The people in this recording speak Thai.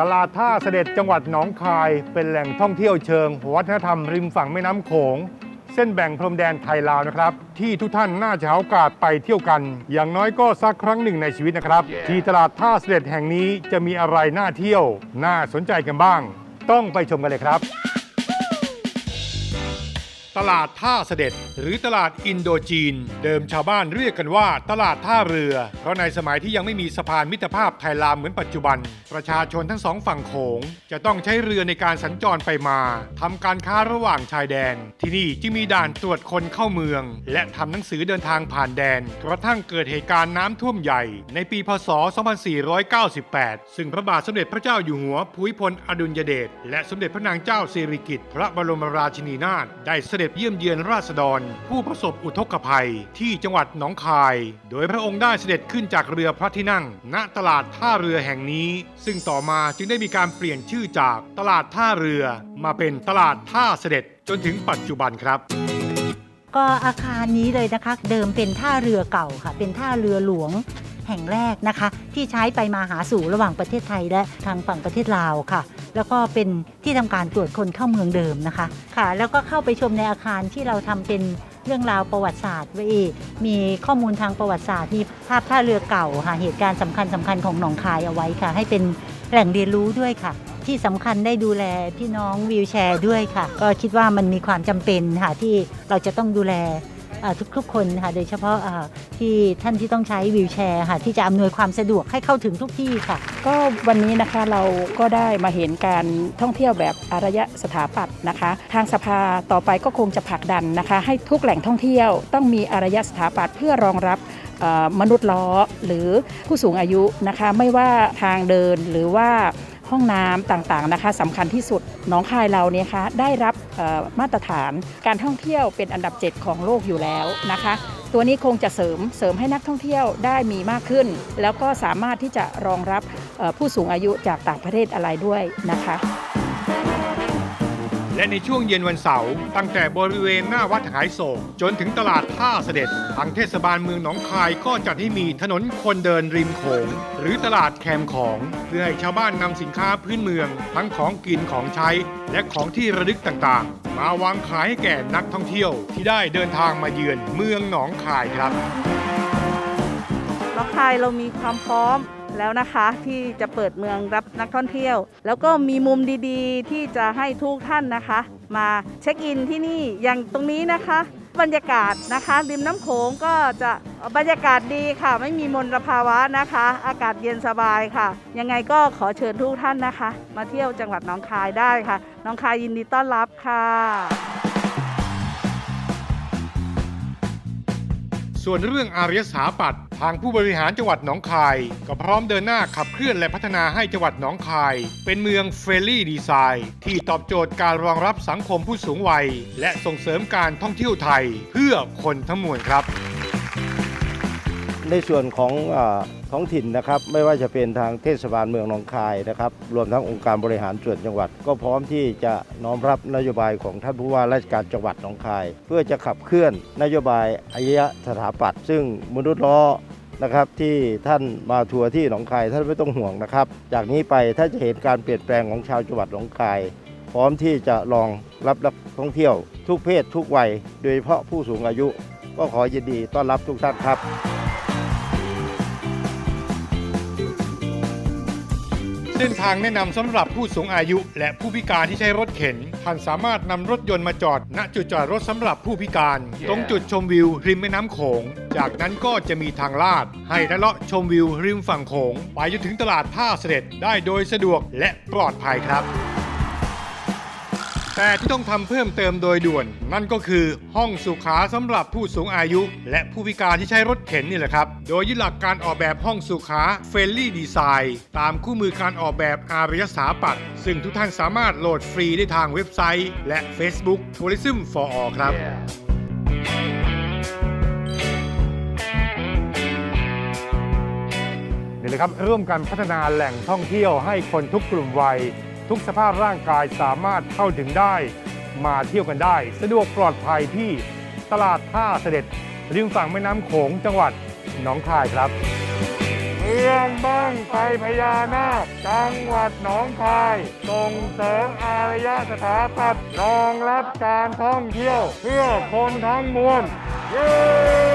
ตลาดท่าเสด็จจังหวัดหนองคายเป็นแหล่งท่องเที่ยวเชิงวัฒนธรรมริมฝั่งแม่น้ำโขง เส้นแบ่งพรมแดนไทยลาวนะครับ ที่ทุกท่านน่าจะหาโอกาสไปเที่ยวกัน อย่างน้อยก็สักครั้งหนึ่งในชีวิตนะครับที่ตลาดท่าเสด็จแห่งนี้จะมีอะไรน่าเที่ยว น่าสนใจกันบ้าง ต้องไปชมกันเลยครับ ตลาดท่าเสด็จ หรือตลาดอินโดจีน เดิมชาวบ้านเรียกกันว่า ตลาดท่าเรือ เพราะในสมัยที่ยังไม่มีสะพานมิตรภาพไทยลาวเหมือนปัจจุบัน ประชาชนทั้งสองฝั่งโขง จะต้องใช้เรือในการสัญจรไปมาทำการค้าระหว่างชายแดน ที่นี่จึงมีด่านตรวจคนเข้าเมือง และทำหนังสือเดินทางผ่านแดน กระทั่งเกิดเหตุการณ์น้ำท่วมใหญ่ ในปีพศ 2498 ซึ่งพระบาทสมเด็จพระเจ้าอยู่หัวภูมิพลอดุลยเดชและสมเด็จพระนางเจ้าสิริกิติ์พระบรมราชินีนาถได้เสด็จเยี่ยมเยือนราษฎร ผู้ประสบอุทกภัยที่จังหวัดหนองคาย โดยพระองค์ได้เสด็จขึ้นจากเรือพระที่นั่ง ณตลาดท่าเรือแห่งนี้ ซึ่งต่อมาจึงได้มีการเปลี่ยนชื่อจากตลาดท่าเรือ มาเป็นตลาดท่าเสด็จจนถึงปัจจุบันครับก็อาคารนี้เลยนะคะ เดิมเป็นท่าเรือเก่าค่ะ เป็นท่าเรือหลวงแห่งแรกนะคะ ที่ใช้ไปมาหาสู่ระหว่างประเทศไทยและทางฝั่งประเทศลาวค่ะ แล้วก็เป็นที่ทำการตรวจคนเข้าเมืองเดิมนะคะ ค่ะ แล้วก็เข้าไปชมในอาคารที่เราทำเป็นเรื่องราวประวัติศาสตร์ไว้อีกมีข้อมูลทางประวัติศาสตร์มีภาพท่าเรือเก่าค่ะเหตุการณ์สำคัญสคัญๆของหนองคายเอาไว้ค่ะ ให้เป็นแหล่งเรียนรู้ด้วยค่ะ ที่สำคัญได้ดูแลพี่น้องวีลแชร์ด้วยค่ะ ก็คิดว่ามันมีความจำเป็นค่ะที่เราจะต้องดูแล ทุกๆคนค่ะโดยเฉพาะที่ท่านที่ต้องใช้วีลแชร์ค่ะที่จะอำนวยความสะดวกให้เข้าถึงทุกที่ค่ะ ก็วันนี้นะคะเราก็ได้มาเห็นการท่องเที่ยวแบบอารยสถาปัตย์นะคะ ทางสภาต่อไปก็คงจะผลักดันนะคะ ให้ทุกแหล่งท่องเที่ยวต้องมีอารยสถาปัตย์เพื่อรองรับมนุษย์ล้อหรือผู้สูงอายุนะคะ ไม่ว่าทางเดินหรือว่า ห้องน้ำต่างๆนะคะสำคัญที่สุดน้องคายเราเนี่ยคะได้รับมาตรฐานการท่องเที่ยวเป็นอันดับ 7 ของโลกอยู่แล้วนะคะ ตัวนี้คงจะเสริมเสริมให้นักท่องเที่ยวได้มีมากขึ้น แล้วก็สามารถที่จะรองรับผู้สูงอายุจากต่างประเทศอะไรด้วยนะคะ และในช่วงเย็นวันเสาร์ตั้งแต่บริเวณหน้าวัดหายโศก จนถึงตลาดท่าเสด็จทางเทศบาลเมืองหนองคายก็จัดให้มีถนนคนเดินริมโขงหรือตลาดแคมของ เพื่อให้ชาวบ้านนำสินค้าพื้นเมือง ทั้งของกินของใช้ และของที่ระลึกต่างๆ มาวางขายให้แก่นักท่องเที่ยว ที่ได้เดินทางมาเยือนเมืองหนองคายครับหนองคายเรามีความพร้อม แล้วนะคะที่จะเปิดเมืองรับนักท่องเที่ยว แล้วก็มีมุมดีๆ ที่จะให้ทุกท่านนะคะ มาเช็คอินที่นี่อย่างตรงนี้นะคะ บรรยากาศนะคะริมน้ำโขงก็จะบรรยากาศดีค่ะ ไม่มีมลภาวะนะคะ อากาศเย็นสบายค่ะ ยังไงก็ขอเชิญทุกท่านนะคะ มาเที่ยวจังหวัดหนองคายได้ค่ะหนองคายยินดีต้อนรับค่ะ ส่วนเรื่องอารยสถาปัตย์ทางผู้บริหารจังหวัดหนองคาย ก็พร้อมเดินหน้าขับเคลื่อนและพัฒนาให้จังหวัดหนองคาย เป็นเมืองเฟรนลี่ดีไซน์ที่ตอบโจทย์การรองรับสังคมผู้สูงวัย และส่งเสริมการท่องเที่ยวไทย เพื่อคนทั้งมวลครับ ในส่วนของอท้องถิ่นนะครับไม่ว่าจะเป็นทางเทศบาลเมืองหนองคายนะครับรวมทั้งองค์การบริหารส่วนจังหวัด ก็พร้อมที่จะน้อมรับนโยบายของท่านผู้ว่าราชการจังหวัดหนองคาย เพื่อจะขับเคลื่อนนโยบายอารยสถาปัตย์ซึ่งมนุษย์ล้อนะครับที่ท่านมาทัวร์ที่หนองคายท่านไม่ต้องห่วงนะครับ จากนี้ไปถ้าจะเห็นการเปลี่ยนแปลงของชาวจังหวัดหนองคาย พร้อมที่จะรองรับนักท่องเที่ยว ทุกเพศทุกวัย โดยเฉพาะผู้สูงอายุ ก็ขอยินดีต้อนรับทุกท่านครับ เส้นทางแนะนำสำหรับผู้สูงอายุ และผู้พิการที่ใช้รถเข็น ท่านสามารถนำรถยนต์มาจอด ณจุดจอดรถสำหรับผู้พิการ ตรงจุดชมวิว ริมแม่น้ำโขง จากนั้นก็จะมีทางลาด ให้ทะเลาะชมวิวริมฝั่งโขง ไปจนถึงตลาดท่าเสด็จได้โดยสะดวกและปลอดภัยครับ แต่ที่ต้องทำเพิ่มเติมโดยด่วน นั่นก็คือห้องสุขาสำหรับผู้สูงอายุ และผู้พิการที่ใช้รถเข็นนี่แหละครับ โดยยึดหลักการออกแบบห้องสุขาเฟลลี่ดีไซน์ตามคู่มือการออกแบบอารยสถาปัตย์ซึ่งทุกท่านสามารถโหลดฟรีได้ทางเว็บไซต์ และ Facebook Tourism for All ครับ นี่เลยครับร่วมกันพัฒนาแหล่งท่องเที่ยวให้คนทุกกลุ่มวัย ทุกสภาพร่างกายสามารถเข้าถึงได้ มาเที่ยวกันได้ สะดวกปลอดภัยที่ตลาดท่าเสด็จ ริมฝั่งแม่น้ำโขงจังหวัดหนองคายครับ เมืองบ้างไฟพญานาคจังหวัดหนองคาย ส่งเสริมอารยสถาปัตย์รองรับการท่องเที่ยว เพื่อคนทั้งมวลเย้